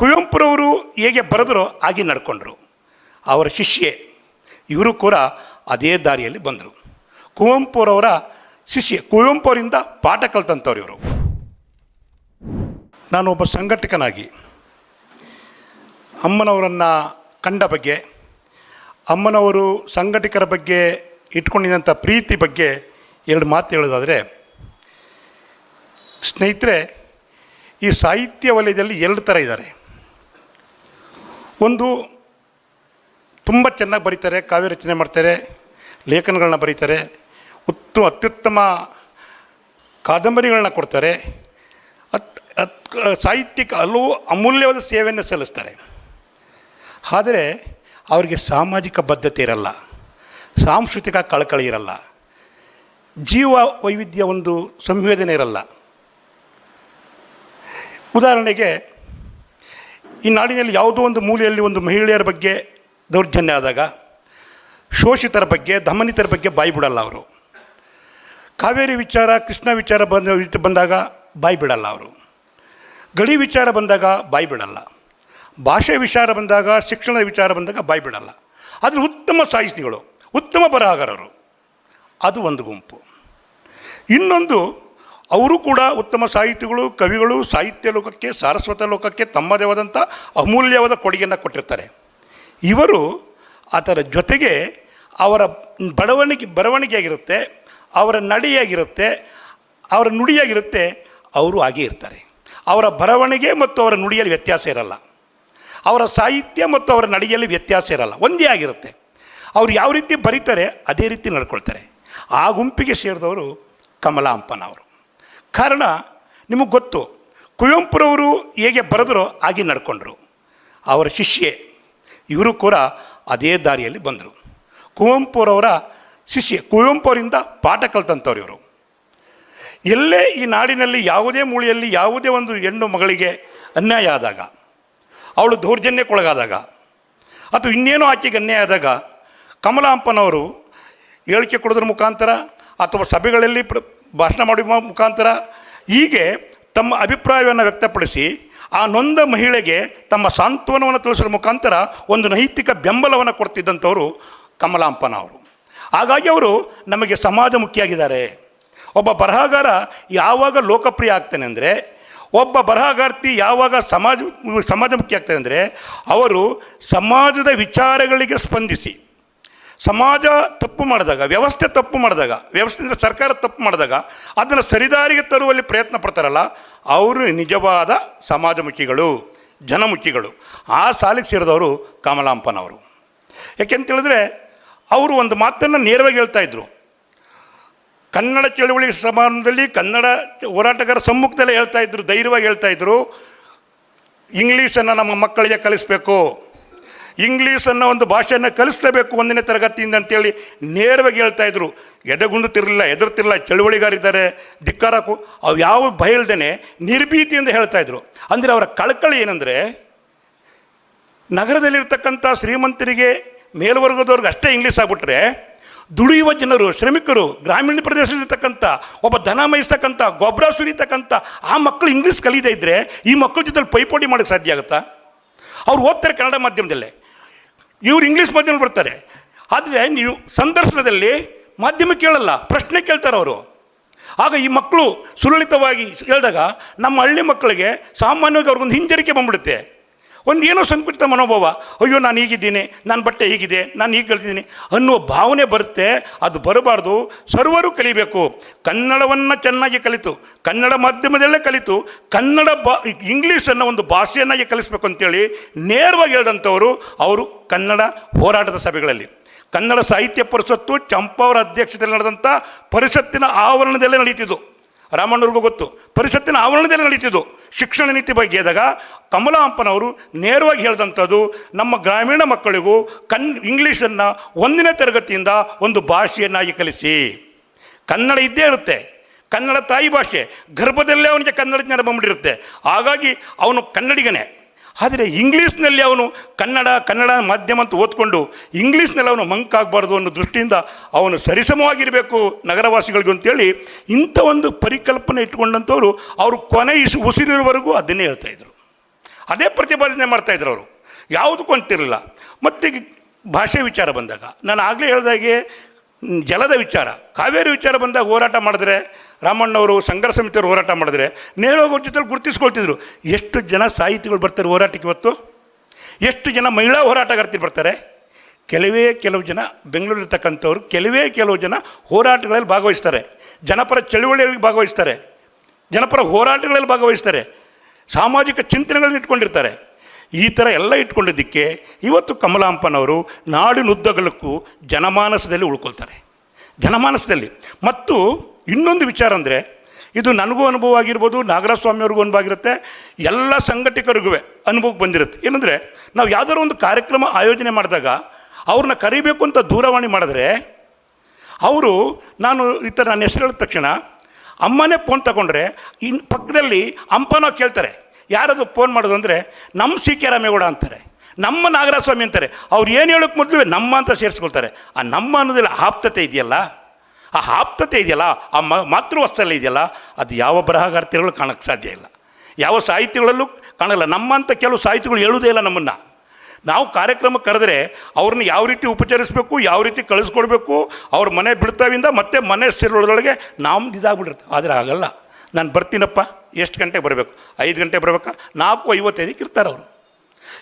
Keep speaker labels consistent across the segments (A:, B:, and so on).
A: ಕುವೆಂಪುರವರು ಹೇಗೆ ಬರೆದರೋ ಹಾಗೆ ನಡ್ಕೊಂಡ್ರು. ಅವರ ಶಿಷ್ಯೆ ಇವರು ಕೂಡ ಅದೇ ದಾರಿಯಲ್ಲಿ ಬಂದರು. ಕುವೆಂಪುರವರ ಶಿಷ್ಯೆ ಕುವೆಂಪುರಿಂದ ಪಾಠ ಕಲ್ತಂಥವ್ರು ಇವರು. ನಾನು ಒಬ್ಬ ಸಂಘಟಕನಾಗಿ ಅಮ್ಮನವರನ್ನು ಕಂಡ ಬಗ್ಗೆ, ಅಮ್ಮನವರು ಸಂಘಟಕರ ಬಗ್ಗೆ ಇಟ್ಕೊಂಡಿದ್ದಂಥ ಪ್ರೀತಿ ಬಗ್ಗೆ ಎರಡು ಮಾತು ಹೇಳೋದಾದರೆ ಸ್ನೇಹಿತರೆ, ಈ ಸಾಹಿತ್ಯ ವಲಯದಲ್ಲಿ ಎರಡು ಥರ ಇದ್ದಾರೆ. ಒಂದು ತುಂಬ ಚೆನ್ನಾಗಿ ಬರೀತಾರೆ, ಕಾವ್ಯ ರಚನೆ ಮಾಡ್ತಾರೆ, ಲೇಖನಗಳನ್ನ ಬರೀತಾರೆ, ಉತ್ತ ಅತ್ಯುತ್ತಮ ಕಾದಂಬರಿಗಳನ್ನ ಕೊಡ್ತಾರೆ. ಅತ್ ಅತ್ ಸಾಹಿತ್ಯಕ್ಕೆ ಹಲವು ಅಮೂಲ್ಯವಾದ ಸೇವೆಯನ್ನು ಸಲ್ಲಿಸ್ತಾರೆ. ಆದರೆ ಅವರಿಗೆ ಸಾಮಾಜಿಕ ಬದ್ಧತೆ ಇರಲ್ಲ, ಸಾಂಸ್ಕೃತಿಕ ಕಳಕಳಿ ಇರಲ್ಲ, ಜೀವ ವೈವಿಧ್ಯ ಒಂದು ಸಂವೇದನೆ ಇರಲ್ಲ. ಉದಾಹರಣೆಗೆ ಈ ನಾಡಿನಲ್ಲಿ ಯಾವುದೋ ಒಂದು ಮೂಲೆಯಲ್ಲಿ ಒಂದು ಮಹಿಳೆಯರ ಬಗ್ಗೆ ದೌರ್ಜನ್ಯ ಆದಾಗ ಶೋಷಿತರ ಬಗ್ಗೆ ಧಮನಿತರ ಬಗ್ಗೆ ಬಾಯಿ ಬಿಡಲ್ಲ ಅವರು. ಕಾವೇರಿ ವಿಚಾರ, ಕೃಷ್ಣ ವಿಚಾರ ಬಂದ ಬಂದಾಗ ಬಾಯಿ ಬಿಡಲ್ಲ ಅವರು. ಗಡಿ ವಿಚಾರ ಬಂದಾಗ ಬಾಯಿ ಬಿಡಲ್ಲ. ಭಾಷೆ ವಿಚಾರ ಬಂದಾಗ, ಶಿಕ್ಷಣ ವಿಚಾರ ಬಂದಾಗ ಬಾಯಿ ಬಿಡಲ್ಲ. ಆದರೆ ಉತ್ತಮ ಸಾಹಿತಿಗಳು, ಉತ್ತಮ ಬರಹಗಾರರು. ಅದು ಒಂದು ಗುಂಪು. ಇನ್ನೊಂದು ಅವರು ಕೂಡ ಉತ್ತಮ ಸಾಹಿತಿಗಳು, ಕವಿಗಳು, ಸಾಹಿತ್ಯ ಲೋಕಕ್ಕೆ, ಸಾರಸ್ವತ ಲೋಕಕ್ಕೆ ತಮ್ಮದೇ ಆದಂಥ ಅಮೂಲ್ಯವಾದ ಕೊಡುಗೆಯನ್ನು ಕೊಟ್ಟಿರ್ತಾರೆ. ಇವರು ಅದರ ಜೊತೆಗೆ ಅವರ ಬಡವಣಿಗೆ, ಬರವಣಿಗೆಯಾಗಿರುತ್ತೆ, ಅವರ ನಡೆಯಾಗಿರುತ್ತೆ, ಅವರ ನುಡಿಯಾಗಿರುತ್ತೆ, ಅವರು ಹಾಗೇ ಇರ್ತಾರೆ. ಅವರ ಬರವಣಿಗೆ ಮತ್ತು ಅವರ ನುಡಿಯಲ್ಲಿ ವ್ಯತ್ಯಾಸ ಇರಲ್ಲ. ಅವರ ಸಾಹಿತ್ಯ ಮತ್ತು ಅವರ ನಡೆಯಲ್ಲಿ ವ್ಯತ್ಯಾಸ ಇರಲ್ಲ. ಒಂದೇ ಆಗಿರುತ್ತೆ. ಅವ್ರು ಯಾವ ರೀತಿ ಬರೀತಾರೆ, ಅದೇ ರೀತಿ ನಡ್ಕೊಳ್ತಾರೆ. ಆ ಗುಂಪಿಗೆ ಸೇರಿದವರು ಕಮಲಾಂಪನವರು ಕಾರಣ ನಿಮಗೆ ಗೊತ್ತು, ಕುವೆಂಪುರವರು ಹೇಗೆ ಬರೆದರೋ ಹಾಗೆ ನಡ್ಕೊಂಡ್ರು. ಅವರ ಶಿಷ್ಯೆ, ಇವರು ಕೂಡ ಅದೇ ದಾರಿಯಲ್ಲಿ ಬಂದರು. ಕುವೆಂಪುರವರ ಶಿಷ್ಯ ಕುವೆಂಪುರಿಂದ ಪಾಠ ಕಲ್ತಂಥವ್ರು ಇವರು. ಎಲ್ಲೇ ಈ ನಾಡಿನಲ್ಲಿ ಯಾವುದೇ ಮೂಳೆಯಲ್ಲಿ ಯಾವುದೇ ಒಂದು ಹೆಣ್ಣು ಮಗಳಿಗೆ ಅನ್ಯಾಯ ಆದಾಗ, ಅವಳು ದೌರ್ಜನ್ಯಕ್ಕೊಳಗಾದಾಗ, ಅಥವಾ ಇನ್ನೇನೋ ಆಕೆಗೆ ಅನ್ಯಾಯ ಆದಾಗ, ಕಮಲಾಂಪನವರು ಹೇಳಿಕೆ ಕೊಡೋದ್ರ ಮುಖಾಂತರ ಅಥವಾ ಸಭೆಗಳಲ್ಲಿ ಭಾಷಣ ಮಾಡುವ ಮುಖಾಂತರ. ಹೀಗೆ ತಮ್ಮ ಅಭಿಪ್ರಾಯವನ್ನು ವ್ಯಕ್ತಪಡಿಸಿ ಆ ನೊಂದ ಮಹಿಳೆಗೆ ತಮ್ಮ ಸಾಂತ್ವನವನ್ನು ತಿಳಿಸುವ ಮುಖಾಂತರ ಒಂದು ನೈತಿಕ ಬೆಂಬಲವನ್ನು ಕೊಡ್ತಿದ್ದಂಥವರು ಕಮಲಾಂಪನ ಅವರು. ಹಾಗಾಗಿ ಅವರು ನಮಗೆ ಸಮಾಜಮುಖಿಯಾಗಿದ್ದಾರೆ ಒಬ್ಬ ಬರಹಗಾರ ಯಾವಾಗ ಲೋಕಪ್ರಿಯ ಆಗ್ತಾನೆ ಅಂದರೆ, ಒಬ್ಬ ಬರಹಗಾರ್ತಿ ಯಾವಾಗ ಸಮಾಜ ಸಮಾಜಮುಖಿ ಆಗ್ತಾನೆ ಅಂದರೆ, ಅವರು ಸಮಾಜದ ವಿಚಾರಗಳಿಗೆ ಸ್ಪಂದಿಸಿ ಸಮಾಜ ತಪ್ಪು ಮಾಡಿದಾಗ, ವ್ಯವಸ್ಥೆ ತಪ್ಪು ಮಾಡಿದಾಗ, ವ್ಯವಸ್ಥೆಯಿಂದ ಸರ್ಕಾರ ತಪ್ಪು ಮಾಡಿದಾಗ, ಅದನ್ನು ಸರಿದಾರಿಗೆ ತರುವಲ್ಲಿ ಪ್ರಯತ್ನ ಪಡ್ತಾರಲ್ಲ, ಅವರು ನಿಜವಾದ ಸಮಾಜಮುಖಿಗಳು, ಜನಮುಖಿಗಳು. ಆ ಸಾಲಿಗೆ ಸೇರಿದವರು ಕಮಲಾಂಪನವರು ಯಾಕೆಂತೇಳಿದ್ರೆ ಅವರು ಒಂದು ಮಾತನ್ನು ನೇರವಾಗಿ ಹೇಳ್ತಾ ಇದ್ದರು ಕನ್ನಡ ಚಳುವಳಿ ಸಮಾರಂಭದಲ್ಲಿ ಕನ್ನಡ ಹೋರಾಟಗಾರ ಸಮ್ಮುಖದಲ್ಲೇ ಹೇಳ್ತಾ ಇದ್ದರು ಧೈರ್ಯವಾಗಿ ಹೇಳ್ತಾ ಇದ್ದರು ಇಂಗ್ಲೀಷನ್ನು ನಮ್ಮ ಮಕ್ಕಳಿಗೆ ಕಲಿಸ್ಬೇಕು. ಇಂಗ್ಲೀಷನ್ನು ಒಂದು ಭಾಷೆಯನ್ನು ಕಲಿಸ್ಲೇಬೇಕು ಒಂದನೇ ತರಗತಿಯಿಂದ ಅಂತೇಳಿ ನೇರವಾಗಿ ಹೇಳ್ತಾ ಇದ್ರು. ಎದೆಗುಂಡುತ್ತಿರಲಿಲ್ಲ ಎದುರ್ತಿರಲಿಲ್ಲ ಚಳುವಳಿಗಾರಿದ್ದಾರೆ ಧಿಕ್ಕಾರಕ್ಕೂ ಅವು ಯಾವ ಭಯ ಇಲ್ದೇನೆ ನಿರ್ಭೀತಿಯಿಂದ ಹೇಳ್ತಾ ಇದ್ರು. ಅಂದರೆ ಅವರ ಕಳಕಳಿ ಏನಂದರೆ, ನಗರದಲ್ಲಿರ್ತಕ್ಕಂಥ ಶ್ರೀಮಂತರಿಗೆ ಮೇಲ್ವರ್ಗದವ್ರಿಗೆ ಅಷ್ಟೇ ಇಂಗ್ಲೀಷ್ ಆಗ್ಬಿಟ್ರೆ, ದುಡಿಯುವ ಜನರು, ಶ್ರಮಿಕರು, ಗ್ರಾಮೀಣ ಪ್ರದೇಶದಲ್ಲಿರ್ತಕ್ಕಂಥ, ಒಬ್ಬ ದನ ಮೇಯಿಸ್ತಕ್ಕಂಥ ಗೊಬ್ಬರ ಸುರಿತಕ್ಕಂಥ, ಆ ಮಕ್ಕಳು ಇಂಗ್ಲೀಷ್ ಕಲಿಯದೇ ಇದ್ದರೆ ಈ ಮಕ್ಕಳ ಜೊತೆ ಪೈಪೋಟಿ ಮಾಡೋಕ್ಕೆ ಸಾಧ್ಯ ಆಗುತ್ತಾ? ಅವ್ರು ಓದ್ತಾರೆ ಕನ್ನಡ ಮಾಧ್ಯಮದಲ್ಲೇ. ಇವ್ರು ಇಂಗ್ಲೀಷ್ ಮಾಧ್ಯಮ ಬರ್ತಾರೆ. ಆದರೆ ನೀವು ಸಂದರ್ಶನದಲ್ಲಿ ಮಾಧ್ಯಮ ಕೇಳಲ್ಲ, ಪ್ರಶ್ನೆ ಕೇಳ್ತಾರೆ ಅವರು. ಆಗ ಈ ಮಕ್ಕಳು ಸುಲಲಿತವಾಗಿ ಹೇಳಿದಾಗ ನಮ್ಮ ಹಳ್ಳಿ ಮಕ್ಕಳಿಗೆ ಸಾಮಾನ್ಯವಾಗಿ ಅವ್ರಿಗೊಂದು ಹಿಂಜರಿಕೆ ಬಂದ್ಬಿಡುತ್ತೆ. ಒಂದು ಏನೋ ಸಂಕುಚಿತ ಮನೋಭಾವ, ಅಯ್ಯೋ, ನಾನು ಹೀಗಿದ್ದೀನಿ ನನ್ನ ಬಟ್ಟೆ ಹೀಗಿದೆ, ನಾನು ಹೀಗೆ ಕಲಿತಿದ್ದೀನಿ ಅನ್ನುವ ಭಾವನೆ ಬರುತ್ತೆ, ಅದು ಬರಬಾರ್ದು. ಸರ್ವರು ಕಲಿಬೇಕು. ಕನ್ನಡವನ್ನು ಚೆನ್ನಾಗಿ ಕಲಿತು, ಕನ್ನಡ ಮಾಧ್ಯಮದಲ್ಲೇ ಕಲಿತು, ಕನ್ನಡ ಬಾ ಇಂಗ್ಲೀಷನ್ನು ಒಂದು ಭಾಷೆಯನ್ನಾಗಿ ಕಲಿಸ್ಬೇಕು ಅಂತೇಳಿ ನೇರವಾಗಿ ಹೇಳಿದಂಥವರು ಅವರು ಕನ್ನಡ ಹೋರಾಟದ ಸಭೆಗಳಲ್ಲಿ. ಕನ್ನಡ ಸಾಹಿತ್ಯ ಪರಿಷತ್ತು ಚಂಪಾವರ ಅಧ್ಯಕ್ಷತೆಯಲ್ಲಿ ನಡೆದಂಥ ಪರಿಷತ್ತಿನ ಆವರಣದಲ್ಲೇ ನಡೀತಿದ್ದು. ರಾಮಣ್ಣವ್ರಿಗೂ ಗೊತ್ತು. ಪರಿಷತ್ತಿನ ಆವರಣದಲ್ಲಿ ನಡೀತಿದ್ದು. ಶಿಕ್ಷಣ ನೀತಿ ಬಗ್ಗೆ ಇದ್ದಾಗ ಕಮಲಾಂಪನವರು ನೇರವಾಗಿ ಹೇಳಿದಂಥದ್ದು, ನಮ್ಮ ಗ್ರಾಮೀಣ ಮಕ್ಕಳಿಗೂ ಕನ್ ಇಂಗ್ಲೀಷನ್ನು ಒಂದನೇ ತರಗತಿಯಿಂದ ಒಂದು ಭಾಷೆಯನ್ನಾಗಿ ಕಲಿಸಿ. ಕನ್ನಡ ಇದ್ದೇ ಇರುತ್ತೆ. ಕನ್ನಡ ತಾಯಿ ಭಾಷೆ. ಗರ್ಭದಲ್ಲೇ ಅವನಿಗೆ ಕನ್ನಡ ಜ್ಞಾನ ಬಂದ್ಬಿಟ್ಟಿರುತ್ತೆ. ಹಾಗಾಗಿ ಅವನು ಕನ್ನಡಿಗನೇ. ಆದರೆ ಇಂಗ್ಲೀಷ್ನಲ್ಲಿ ಅವನು ಕನ್ನಡ ಕನ್ನಡ ಮಾಧ್ಯಮ ಅಂತ ಓದ್ಕೊಂಡು ಇಂಗ್ಲೀಷ್ನಲ್ಲಿ ಅವನು ಮಂಕಾಗಬಾರ್ದು ಅನ್ನೋ ದೃಷ್ಟಿಯಿಂದ ಅವನು ಸರಿಸಮವಾಗಿರಬೇಕು ನಗರವಾಸಿಗಳಿಗೂ ಅಂತೇಳಿ ಇಂಥ ಒಂದು ಪರಿಕಲ್ಪನೆ ಇಟ್ಕೊಂಡಂಥವ್ರು ಅವರು ಕೊನೆ ಇಸು ಉಸಿರಿರುವವರೆಗೂ ಅದನ್ನೇ ಹೇಳ್ತಾಯಿದ್ರು ಅದೇ ಪ್ರತಿಪಾದನೆ ಮಾಡ್ತಾಯಿದ್ರು ಅವರು. ಯಾವುದಕ್ಕೂ ಅಂತಿರಲಿಲ್ಲ. ಮತ್ತು ಭಾಷೆ ವಿಚಾರ ಬಂದಾಗ ನಾನು ಆಗಲೇ ಹೇಳಿದಾಗೆ ಜಲದ ವಿಚಾರ. ಕಾವೇರಿ ವಿಚಾರ ಬಂದಾಗ ಹೋರಾಟ ಮಾಡಿದ್ರೆ, ರಾಮಣ್ಣವರು ಸಂಘರ್ಷ ಸಮಿತಿಯವರು ಹೋರಾಟ ಮಾಡಿದ್ರೆ ನೇರವಾಗಿ ಜೊತೆಲಿ ಗುರುತಿಸ್ಕೊಳ್ತಿದ್ರು. ಎಷ್ಟು ಜನ ಸಾಹಿತಿಗಳು ಬರ್ತಾರೆ ಹೋರಾಟಕ್ಕೆ ಇವತ್ತು? ಎಷ್ಟು ಜನ ಮಹಿಳಾ ಹೋರಾಟಗಾರ್ತಿರು ಬರ್ತಾರೆ? ಕೆಲವೇ ಕೆಲವು ಜನ ಬೆಂಗಳೂರಿರ್ತಕ್ಕಂಥವ್ರು ಕೆಲವೇ ಕೆಲವು ಜನ ಹೋರಾಟಗಳಲ್ಲಿ ಭಾಗವಹಿಸ್ತಾರೆ. ಜನಪರ ಚಳುವಳಿಯಲ್ಲಿ ಭಾಗವಹಿಸ್ತಾರೆ. ಜನಪರ ಹೋರಾಟಗಳಲ್ಲಿ ಭಾಗವಹಿಸ್ತಾರೆ. ಸಾಮಾಜಿಕ ಚಿಂತನೆಗಳನ್ನು ಇಟ್ಕೊಂಡಿರ್ತಾರೆ. ಈ ಥರ ಎಲ್ಲ ಇಟ್ಕೊಂಡಿದ್ದಕ್ಕೆ ಇವತ್ತು ಕಮಲಾಂಪನವರು ನಾಡಿನುದ್ದಗಲಕ್ಕೂ ಜನಮಾನಸದಲ್ಲಿ ಉಳ್ಕೊಳ್ತಾರೆ. ಜನಮಾನಸದಲ್ಲಿ. ಮತ್ತು ಇನ್ನೊಂದು ವಿಚಾರ ಅಂದರೆ ಇದು ನನಗೂ ಅನುಭವ ಆಗಿರ್ಬೋದು ನಾಗರಾಜ ಸ್ವಾಮಿಯವ್ರಿಗೂ ಅನುಭವ ಆಗಿರುತ್ತೆ, ಎಲ್ಲ ಸಂಘಟಕರಿಗೂ ಅನುಭವಕ್ಕೆ ಬಂದಿರುತ್ತೆ. ಏನಂದರೆ ನಾವು ಯಾವ್ದಾದ್ರು ಒಂದು ಕಾರ್ಯಕ್ರಮ ಆಯೋಜನೆ ಮಾಡಿದಾಗ ಅವ್ರನ್ನ ಕರಿಬೇಕು ಅಂತ ದೂರವಾಣಿ ಮಾಡಿದ್ರೆ ಅವರು, ನಾನು ಈ ಥರ ನನ್ನ ಹೆಸರು ಹೇಳಿದ ತಕ್ಷಣ ಅಮ್ಮನೇ ಫೋನ್ ತಗೊಂಡ್ರೆ ಇನ್ನು ಪಕ್ಕದಲ್ಲಿ ಅಂಪನೋ ಕೇಳ್ತಾರೆ. ಯಾರದು ಫೋನ್ ಮಾಡೋದು ಅಂದರೆ ನಮ್ಮ ಸಿ ಕೆ ರಾಮೇಗೌಡ ಅಂತಾರೆ. ನಮ್ಮ ನಾಗರಾಜ ಸ್ವಾಮಿ ಅಂತಾರೆ. ಅವ್ರು ಏನು ಹೇಳೋಕ್ಕೆ ಮೊದಲು ನಮ್ಮ ಅಂತ ಸೇರಿಸ್ಕೊಳ್ತಾರೆ. ಆ ನಮ್ಮ ಅನ್ನೋದಿಲ್ಲ, ಆಪ್ತತೆ ಇದೆಯಲ್ಲ? ಆ ಆಪ್ತತೆ ಇದೆಯಲ್ಲ? ಆ ಮ ಮಾತೃವತ್ಸಲ್ಯ ಇದೆಯಲ್ಲ? ಅದು ಯಾವ ಬರಹಗಾರ್ತಿಗಳು ಕಾಣೋಕ್ಕೆ ಸಾಧ್ಯ ಇಲ್ಲ. ಯಾವ ಸಾಹಿತ್ಯಗಳಲ್ಲೂ ಕಾಣಲ್ಲ. ನಮ್ಮಂಥ ಕೆಲವು ಸಾಹಿತ್ಯಗಳು ಹೇಳುವುದೇ ಇಲ್ಲ ನಮ್ಮನ್ನು. ನಾವು ಕಾರ್ಯಕ್ರಮ ಕರೆದ್ರೆ ಅವ್ರನ್ನ ಯಾವ ರೀತಿ ಉಪಚರಿಸಬೇಕು, ಯಾವ ರೀತಿ ಕಳಿಸ್ಕೊಡ್ಬೇಕು, ಅವ್ರ ಮನೆ ಬಿಡ್ತಾವಿಂದ ಮತ್ತೆ ಮನೆ ಸೇರೋದ್ರೊಳಗೆ ನಮ್ದು ಇದಾಗ್ಬಿಡುತ್ತೆ ಆದರೆ ಆಗಲ್ಲ ನಾನು ಬರ್ತೀನಪ್ಪ. ಎಷ್ಟು ಗಂಟೆಗೆ ಬರಬೇಕು? ಐದು ಗಂಟೆಗೆ ಬರಬೇಕಾ? ನಾಲ್ಕು ಐವತ್ತೈದಕ್ಕೆ ಇರ್ತಾರೆ ಅವರು.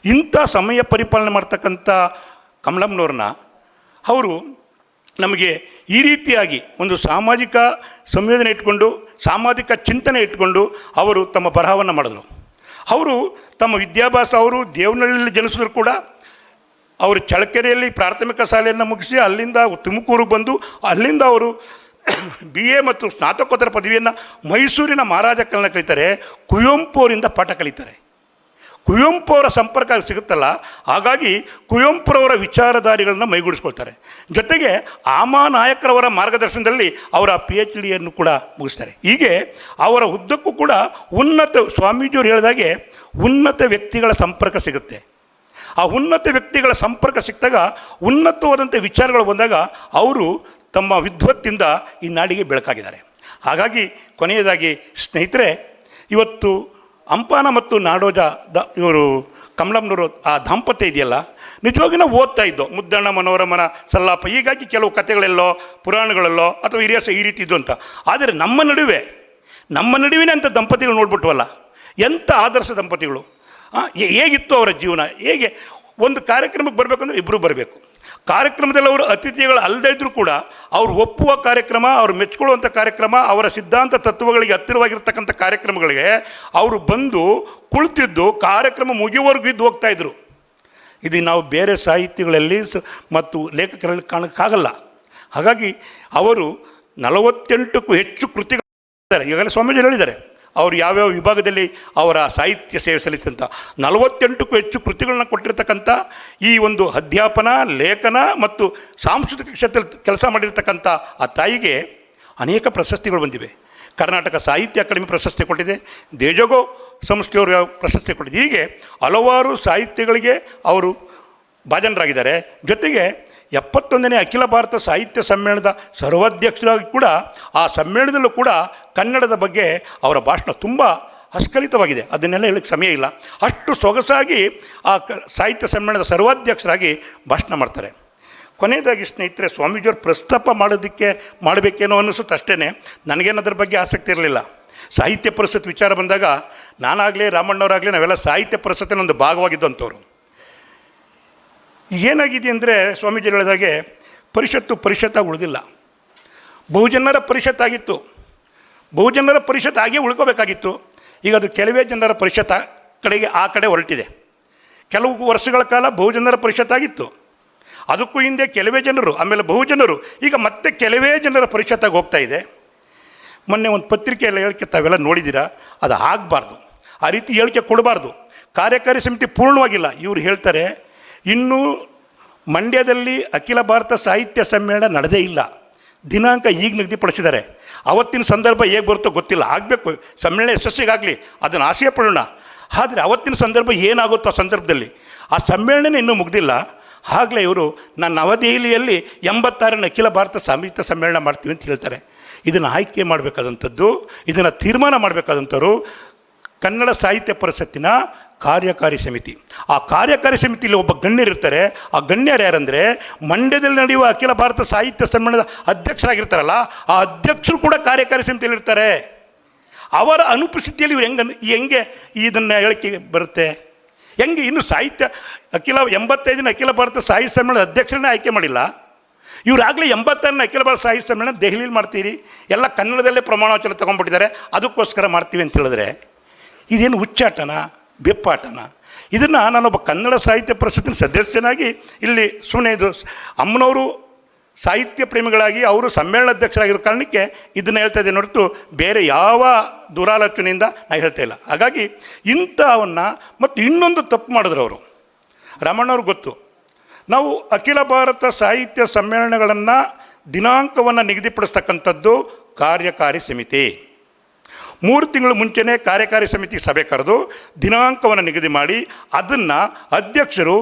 A: ಇಂಥ ಸಮಯ ಪರಿಪಾಲನೆ ಮಾಡ್ತಕ್ಕಂಥ ಕಮಲಮ್ನವ್ರನ್ನ ಅವರು ನಮಗೆ ಈ ರೀತಿಯಾಗಿ ಒಂದು ಸಾಮಾಜಿಕ ಸಂಯೋಜನೆ ಇಟ್ಕೊಂಡು, ಸಾಮಾಜಿಕ ಚಿಂತನೆ ಇಟ್ಕೊಂಡು ಅವರು ತಮ್ಮ ಬರಹವನ್ನು ಮಾಡಿದ್ರು. ಅವರು ತಮ್ಮ ವಿದ್ಯಾಭ್ಯಾಸ ಅವರು ದೇವನಹಳ್ಳಿಯಲ್ಲಿ ಜನಿಸಿದ್ರು ಕೂಡ ಅವರು ಚಳಕೆರೆಯಲ್ಲಿ ಪ್ರಾಥಮಿಕ ಶಾಲೆಯನ್ನು ಮುಗಿಸಿ ಅಲ್ಲಿಂದ ತುಮಕೂರಿಗೆ ಬಂದು ಅಲ್ಲಿಂದ ಅವರು ಬಿ ಎ ಮತ್ತು ಸ್ನಾತಕೋತ್ತರ ಪದವಿಯನ್ನು ಮೈಸೂರಿನ ಮಹಾರಾಜ ಕಲನ ಕಲಿತಾರೆ ಕುವೆಂಪು ಅವರಿಂದ ಪಾಠ ಕಲಿತಾರೆ. ಕುವೆಂಪು ಅವರ ಸಂಪರ್ಕ ಸಿಗುತ್ತಲ್ಲ, ಹಾಗಾಗಿ ಕುವೆಂಪುರವರ ವಿಚಾರಧಾರಿಗಳನ್ನು ಮೈಗೂಡಿಸ್ಕೊಳ್ತಾರೆ. ಜೊತೆಗೆ ಆಮಾ ನಾಯಕರವರ ಮಾರ್ಗದರ್ಶನದಲ್ಲಿ ಅವರ ಪಿ ಎಚ್ ಡಿಯನ್ನು ಕೂಡ ಮುಗಿಸ್ತಾರೆ. ಹೀಗೆ ಅವರ ಉದ್ದಕ್ಕೂ ಕೂಡ ಉನ್ನತ, ಸ್ವಾಮೀಜಿಯವರು ಹೇಳಿದಾಗೆ ಉನ್ನತ ವ್ಯಕ್ತಿಗಳ ಸಂಪರ್ಕ ಸಿಗುತ್ತೆ. ಆ ಉನ್ನತ ವ್ಯಕ್ತಿಗಳ ಸಂಪರ್ಕ ಸಿಕ್ಕಿದಾಗ ಉನ್ನತವಾದಂಥ ವಿಚಾರಗಳು ಬಂದಾಗ ಅವರು ತಮ್ಮ ವಿದ್ವತ್ತಿಂದ ಈ ನಾಡಿಗೆ ಬೆಳಕಾಗಿದ್ದಾರೆ. ಹಾಗಾಗಿ ಕೊನೆಯದಾಗಿ ಸ್ನೇಹಿತರೆ, ಇವತ್ತು ಅಂಪಾನ ಮತ್ತು ನಾಡೋಜ ದ ಇವರು ಕಮಲಮ್ನವರು ಆ ದಾಂಪತ್ಯ ಇದೆಯಲ್ಲ? ನಿಜವಾಗಿ ನಾವು ಓದ್ತಾ ಇದ್ದೋ, ಮುದ್ದಣ್ಣ, ಮನೋರಮನ ಸಲ್ಲಾಪ ಹೀಗಾಗಿ ಕೆಲವು ಕಥೆಗಳೆಲ್ಲೋ, ಪುರಾಣಗಳಲ್ಲೋ ಅಥವಾ ಹಿರಿಯಸ ಈ ರೀತಿ ಇದ್ದು ಅಂತ. ಆದರೆ ನಮ್ಮ ನಡುವೆ, ನಮ್ಮ ನಡುವಿನ ಅಂಥ ದಂಪತಿಗಳು ನೋಡ್ಬಿಟ್ವಲ್ಲ, ಎಂಥ ಆದರ್ಶ ದಂಪತಿಗಳು? ಹೇಗಿತ್ತು ಅವರ ಜೀವನ? ಹೇಗೆ ಒಂದು ಕಾರ್ಯಕ್ರಮಕ್ಕೆ ಬರಬೇಕಂದ್ರೆ ಇಬ್ಬರು ಬರಬೇಕು. ಕಾರ್ಯಕ್ರಮದಲ್ಲಿ ಅವರು ಅತಿಥಿಗಳು ಅಲ್ಲದೇ ಇದ್ದರೂ ಕೂಡ ಅವರು ಒಪ್ಪುವ ಕಾರ್ಯಕ್ರಮ, ಅವರು ಮೆಚ್ಕೊಳ್ಳುವಂಥ ಕಾರ್ಯಕ್ರಮ, ಅವರ ಸಿದ್ಧಾಂತ ತತ್ವಗಳಿಗೆ ಹತ್ತಿರವಾಗಿರ್ತಕ್ಕಂಥ ಕಾರ್ಯಕ್ರಮಗಳಿಗೆ ಅವರು ಬಂದು ಕುಳಿತಿದ್ದು ಕಾರ್ಯಕ್ರಮ ಮುಗಿಯುವವರೆಗೂ ಇದ್ದು ಹೋಗ್ತಾ ಇದ್ರು. ಇದು ನಾವು ಬೇರೆ ಸಾಹಿತ್ಯಗಳಲ್ಲಿ ಸ ಮತ್ತು ಲೇಖಕರಲ್ಲಿ ಕಾಣೋಕ್ಕಾಗಲ್ಲ ಹಾಗಾಗಿ ಅವರು ನಲವತ್ತೆಂಟಕ್ಕೂ ಹೆಚ್ಚು ಕೃತಿಗಳಿದ್ದಾರೆ ಈಗಾಗಲೇ ಸ್ವಾಮೀಜಿ ಹೇಳಿದ್ದಾರೆ. ಅವರು ಯಾವ್ಯಾವ ವಿಭಾಗದಲ್ಲಿ ಅವರ ಸಾಹಿತ್ಯ ಸೇವೆ ಸಲ್ಲಿಸಿದಂಥ ನಲವತ್ತೆಂಟಕ್ಕೂ ಹೆಚ್ಚು ಕೃತಿಗಳನ್ನ ಕೊಟ್ಟಿರ್ತಕ್ಕಂಥ ಈ ಒಂದು ಅಧ್ಯಾಪನ, ಲೇಖನ ಮತ್ತು ಸಾಂಸ್ಕೃತಿಕ ಕ್ಷೇತ್ರದಲ್ಲಿ ಕೆಲಸ ಮಾಡಿರ್ತಕ್ಕಂಥ ಆ ತಾಯಿಗೆ ಅನೇಕ ಪ್ರಶಸ್ತಿಗಳು ಬಂದಿವೆ. ಕರ್ನಾಟಕ ಸಾಹಿತ್ಯ ಅಕಾಡೆಮಿ ಪ್ರಶಸ್ತಿ ಕೊಟ್ಟಿದೆ. ದೇಜಗೋ ಸಂಸ್ಥೆಯವರು ಪ್ರಶಸ್ತಿ ಕೊಟ್ಟಿದೆ. ಹೀಗೆ ಹಲವಾರು ಸಾಹಿತ್ಯಗಳಿಗೆ ಅವರು ಭಾಜನರಾಗಿದ್ದಾರೆ. ಜೊತೆಗೆ ಎಪ್ಪತ್ತೊಂದನೇ ಅಖಿಲ ಭಾರತ ಸಾಹಿತ್ಯ ಸಮ್ಮೇಳನದ ಸರ್ವಾಧ್ಯಕ್ಷರಾಗಿ ಕೂಡ, ಆ ಸಮ್ಮೇಳನದಲ್ಲೂ ಕೂಡ ಕನ್ನಡದ ಬಗ್ಗೆ ಅವರ ಭಾಷಣ ತುಂಬ ಅಸ್ಖಲಿತವಾಗಿದೆ ಅದನ್ನೆಲ್ಲ ಹೇಳಕ್ಕೆ ಸಮಯ ಇಲ್ಲ. ಅಷ್ಟು ಸೊಗಸಾಗಿ ಆ ಸಾಹಿತ್ಯ ಸಮ್ಮೇಳನದ ಸರ್ವಾಧ್ಯಕ್ಷರಾಗಿ ಭಾಷಣ ಮಾಡ್ತಾರೆ. ಕೊನೆಯದಾಗಿ ಸ್ನೇಹಿತರೆ, ಸ್ವಾಮೀಜಿಯವರು ಪ್ರಸ್ತಾಪ ಮಾಡೋದಕ್ಕೆ ಮಾಡಬೇಕೇನೋ ಅನ್ನಿಸುತ್ತೆ ಅಷ್ಟೇ ನನಗೇನು ಅದರ ಬಗ್ಗೆ ಆಸಕ್ತಿ ಇರಲಿಲ್ಲ. ಸಾಹಿತ್ಯ ಪರಿಷತ್ ವಿಚಾರ ಬಂದಾಗ ನಾನಾಗಲಿ ರಾಮಣ್ಣವರಾಗಲಿ ನಾವೆಲ್ಲ ಸಾಹಿತ್ಯ ಪರಿಷತ್ತಿನ ಒಂದು ಭಾಗವಾಗಿದ್ದಂಥವ್ರು ಏನಾಗಿದೆ ಅಂದರೆ ಸ್ವಾಮೀಜಿ ಹೇಳಿದಾಗೆ ಪರಿಷತ್ತು ಪರಿಷತ್ತಾಗಿ ಉಳಿದಿಲ್ಲ ಬಹುಜನರ ಪರಿಷತ್ತಾಗಿತ್ತು. ಬಹುಜನರ ಪರಿಷತ್ ಆಗೇ ಉಳ್ಕೋಬೇಕಾಗಿತ್ತು. ಈಗ ಅದು ಕೆಲವೇ ಜನರ ಪರಿಷತ್ ಕಡೆಗೆ ಆ ಕಡೆ ಹೊರಟಿದೆ. ಕೆಲವು ವರ್ಷಗಳ ಕಾಲ ಬಹುಜನರ ಪರಿಷತ್ತಾಗಿತ್ತು ಅದಕ್ಕೂ ಹಿಂದೆ ಕೆಲವೇ ಜನರು, ಆಮೇಲೆ ಬಹುಜನರು, ಈಗ ಮತ್ತೆ ಕೆಲವೇ ಜನರ ಪರಿಷತ್ತಾಗಿ ಹೋಗ್ತಾ ಇದೆ. ಮೊನ್ನೆ ಒಂದು ಪತ್ರಿಕೆಯಲ್ಲಿ ಹೇಳಿಕೆ ತಾವೆಲ್ಲ ನೋಡಿದ್ದೀರಾ? ಅದು ಆಗಬಾರ್ದು. ಆ ರೀತಿ ಹೇಳಿಕೆ ಕೊಡಬಾರ್ದು. ಕಾರ್ಯಕಾರಿ ಸಮಿತಿ ಪೂರ್ಣವಾಗಿಲ್ಲ. ಇವರು ಹೇಳ್ತಾರೆ ಇನ್ನೂ ಮಂಡ್ಯದಲ್ಲಿ ಅಖಿಲ ಭಾರತ ಸಾಹಿತ್ಯ ಸಮ್ಮೇಳನ ನಡೆದೇ ಇಲ್ಲ. ದಿನಾಂಕ ಈಗ ನಿಗದಿಪಡಿಸಿದ್ದಾರೆ. ಅವತ್ತಿನ ಸಂದರ್ಭ ಹೇಗೆ ಬರುತ್ತೋ ಗೊತ್ತಿಲ್ಲ. ಆಗಬೇಕು, ಸಮ್ಮೇಳನ ಯಶಸ್ಸಿಗಾಗಲಿ ಅದನ್ನು ಆಸೆ ಪಡೋಣ ಆದರೆ ಅವತ್ತಿನ ಸಂದರ್ಭ ಏನಾಗುತ್ತೋ ಆ ಸಂದರ್ಭದಲ್ಲಿ ಆ ಸಮ್ಮೇಳನ ಇನ್ನೂ ಮುಗ್ದಿಲ್ಲ. ಆಗಲೇ ಇವರು ನಾನು ನವದೆಹಲಿಯಲ್ಲಿ ಎಂಬತ್ತಾರನೇ ಅಖಿಲ ಭಾರತ ಸಾಹಿತ್ಯ ಸಮ್ಮೇಳನ ಮಾಡ್ತೀವಿ ಅಂತ ಹೇಳ್ತಾರೆ. ಇದನ್ನು ಆಯ್ಕೆ ಮಾಡಬೇಕಾದಂಥದ್ದು, ಇದನ್ನು ತೀರ್ಮಾನ ಮಾಡಬೇಕಾದಂಥವ್ರು ಕನ್ನಡ ಸಾಹಿತ್ಯ ಪರಿಷತ್ತಿನ ಕಾರ್ಯಕಾರಿ ಸಮಿತಿ. ಆ ಕಾರ್ಯಕಾರಿ ಸಮಿತಿಯಲ್ಲಿ ಒಬ್ಬ ಗಣ್ಯರಿರ್ತಾರೆ. ಆ ಗಣ್ಯರು ಯಾರಂದರೆ ಮಂಡ್ಯದಲ್ಲಿ ನಡೆಯುವ ಅಖಿಲ ಭಾರತ ಸಾಹಿತ್ಯ ಸಮ್ಮೇಳನದ ಅಧ್ಯಕ್ಷರಾಗಿರ್ತಾರಲ್ಲ, ಆ ಅಧ್ಯಕ್ಷರು ಕೂಡ ಕಾರ್ಯಕಾರಿ ಸಮಿತಿಯಲ್ಲಿ ಇರ್ತಾರೆ ಅವರ ಅನುಪಸ್ಥಿತಿಯಲ್ಲಿ ಇವ್ರು ಹೆಂಗೆ ಹೆಂಗೆ ಇದನ್ನು ಹೇಳಿಕೆ ಬರುತ್ತೆ? ಹೆಂಗೆ ಇನ್ನು ಸಾಹಿತ್ಯ ಅಖಿಲ ಎಂಬತ್ತೈದನೇ ಅಖಿಲ ಭಾರತ ಸಾಹಿತ್ಯ ಸಮ್ಮೇಳನದ ಅಧ್ಯಕ್ಷರನ್ನೇ ಆಯ್ಕೆ ಮಾಡಿಲ್ಲ? ಇವರಾಗಲೇ ಎಂಬತ್ತನೇ ಅಖಿಲ ಭಾರತ ಸಾಹಿತ್ಯ ಸಮ್ಮೇಳನ ದೆಹಲಿಯಲ್ಲಿ ಮಾಡ್ತೀರಿ. ಎಲ್ಲ ಕನ್ನಡದಲ್ಲೇ ಪ್ರಮಾಣವಚನ ತೊಗೊಂಡ್ಬಿಟ್ಟಿದ್ದಾರೆ. ಅದಕ್ಕೋಸ್ಕರ ಮಾಡ್ತೀವಿ ಅಂತ ಹೇಳಿದ್ರೆ, ಇದೇನು ಹುಚ್ಚಾಟನ? ಬೆಪ್ಪಾಟನ. ಇದನ್ನು ನಾನೊಬ್ಬ ಕನ್ನಡ ಸಾಹಿತ್ಯ ಪರಿಷತ್ತಿನ ಸದಸ್ಯನಾಗಿ ಇಲ್ಲಿ ಸುಮ್ಮನೆ ಇದು ಅಮ್ಮನವರು ಸಾಹಿತ್ಯ ಪ್ರೇಮಿಗಳಾಗಿ ಅವರು ಸಮ್ಮೇಳನ ಅಧ್ಯಕ್ಷರಾಗಿರೋ ಕಾರಣಕ್ಕೆ ಇದನ್ನು ಹೇಳ್ತಾ ಇದ್ದೇನೆ ಹೊರತು ಬೇರೆ ಯಾವ ದುರಾಲೋಚನೆಯಿಂದ ನಾನು ಹೇಳ್ತಾ ಇಲ್ಲ. ಹಾಗಾಗಿ ಇಂಥವನ್ನು ಮತ್ತು ಇನ್ನೊಂದು ತಪ್ಪು ಮಾಡಿದ್ರು ಅವರು. ರಮಣ್ಣವ್ರಿಗೆ ಗೊತ್ತು. ನಾವು ಅಖಿಲ ಭಾರತ ಸಾಹಿತ್ಯ ಸಮ್ಮೇಳನಗಳನ್ನು ದಿನಾಂಕವನ್ನು ನಿಗದಿಪಡಿಸ್ತಕ್ಕಂಥದ್ದು ಕಾರ್ಯಕಾರಿ ಸಮಿತಿ. ಮೂರು ತಿಂಗಳು ಮುಂಚೆನೇ ಕಾರ್ಯಕಾರಿ ಸಮಿತಿ ಸಭೆ ಕರೆದು ದಿನಾಂಕವನ್ನು ನಿಗದಿ ಮಾಡಿ ಅದನ್ನು ಅಧ್ಯಕ್ಷರು,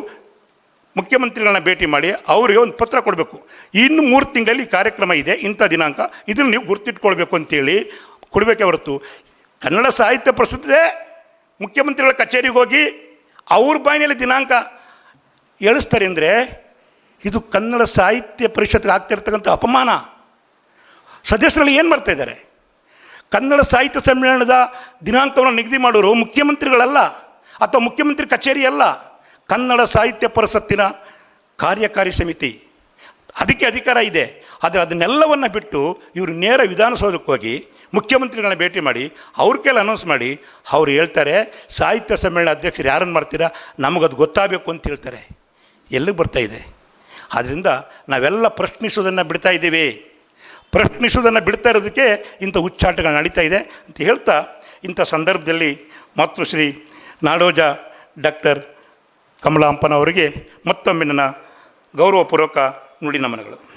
A: ಮುಖ್ಯಮಂತ್ರಿಗಳನ್ನ ಭೇಟಿ ಮಾಡಿ ಅವರಿಗೆ ಒಂದು ಪತ್ರ ಕೊಡಬೇಕು. ಇನ್ನು ಮೂರು ತಿಂಗಳಲ್ಲಿ ಕಾರ್ಯಕ್ರಮ ಇದೆ, ಇಂಥ ದಿನಾಂಕ. ಇದನ್ನು ನೀವು ಗುರ್ತಿಟ್ಕೊಳ್ಬೇಕು ಅಂತೇಳಿ ಕೊಡಬೇಕೆ ಹೊರತು ಕನ್ನಡ ಸಾಹಿತ್ಯ ಪರಿಷತ್ತೇ ಮುಖ್ಯಮಂತ್ರಿಗಳ ಕಚೇರಿಗೆ ಹೋಗಿ ಅವ್ರ ಬಾಯಿನಲ್ಲಿ ದಿನಾಂಕ ಹೇಳಿಸ್ತಾರೆ ಅಂದರೆ ಇದು ಕನ್ನಡ ಸಾಹಿತ್ಯ ಪರಿಷತ್ಗೆ ಆಗ್ತಿರ್ತಕ್ಕಂಥ ಅಪಮಾನ. ಸದಸ್ಯರಲ್ಲಿ ಏನು ಮಾಡ್ತಾ ಇದ್ದಾರೆ? ಕನ್ನಡ ಸಾಹಿತ್ಯ ಸಮ್ಮೇಳನದ ದಿನಾಂಕವನ್ನು ನಿಗದಿ ಮಾಡೋರು ಮುಖ್ಯಮಂತ್ರಿಗಳಲ್ಲ ಅಥವಾ ಮುಖ್ಯಮಂತ್ರಿ ಕಚೇರಿ ಅಲ್ಲ. ಕನ್ನಡ ಸಾಹಿತ್ಯ ಪರಿಷತ್ತಿನ ಕಾರ್ಯಕಾರಿ ಸಮಿತಿ. ಅದಕ್ಕೆ ಅಧಿಕಾರ ಇದೆ. ಆದರೆ ಅದನ್ನೆಲ್ಲವನ್ನು ಬಿಟ್ಟು ಇವರು ನೇರ ವಿಧಾನಸೌಧಕ್ಕೆ ಹೋಗಿ ಮುಖ್ಯಮಂತ್ರಿಗಳನ್ನ ಭೇಟಿ ಮಾಡಿ ಅವ್ರ ಕೈಲಿ ಅನೌನ್ಸ್ ಮಾಡಿ ಅವ್ರು ಹೇಳ್ತಾರೆ, ಸಾಹಿತ್ಯ ಸಮ್ಮೇಳನ ಅಧ್ಯಕ್ಷರು ಯಾರನ್ನು ಮಾಡ್ತೀರಾ? ನಮಗದು ಗೊತ್ತಾಗಬೇಕು ಅಂತ ಹೇಳ್ತಾರೆ. ಎಲ್ಲಿಗೆ ಇದೆ? ಆದ್ದರಿಂದ ನಾವೆಲ್ಲ ಪ್ರಶ್ನಿಸೋದನ್ನು ಬಿಡ್ತಾ ಇದ್ದೀವಿ. ಪ್ರಶ್ನಿಸೋದನ್ನು ಬಿಡ್ತಾ ಇರೋದಕ್ಕೆ ಇಂಥ ಹುಚ್ಚಾಟಗಳು ನಡೀತಾ ಇದೆ ಅಂತ ಹೇಳ್ತಾ ಇಂಥ ಸಂದರ್ಭದಲ್ಲಿ ಮಾತೃಶ್ರೀ ನಾಡೋಜ ಡಾಕ್ಟರ್ ಕಮಲಾಂಪನವರಿಗೆ ಮತ್ತೊಮ್ಮೆ ನನ್ನ ಗೌರವಪೂರ್ವಕ ನುಡಿ ನಮನಗಳು.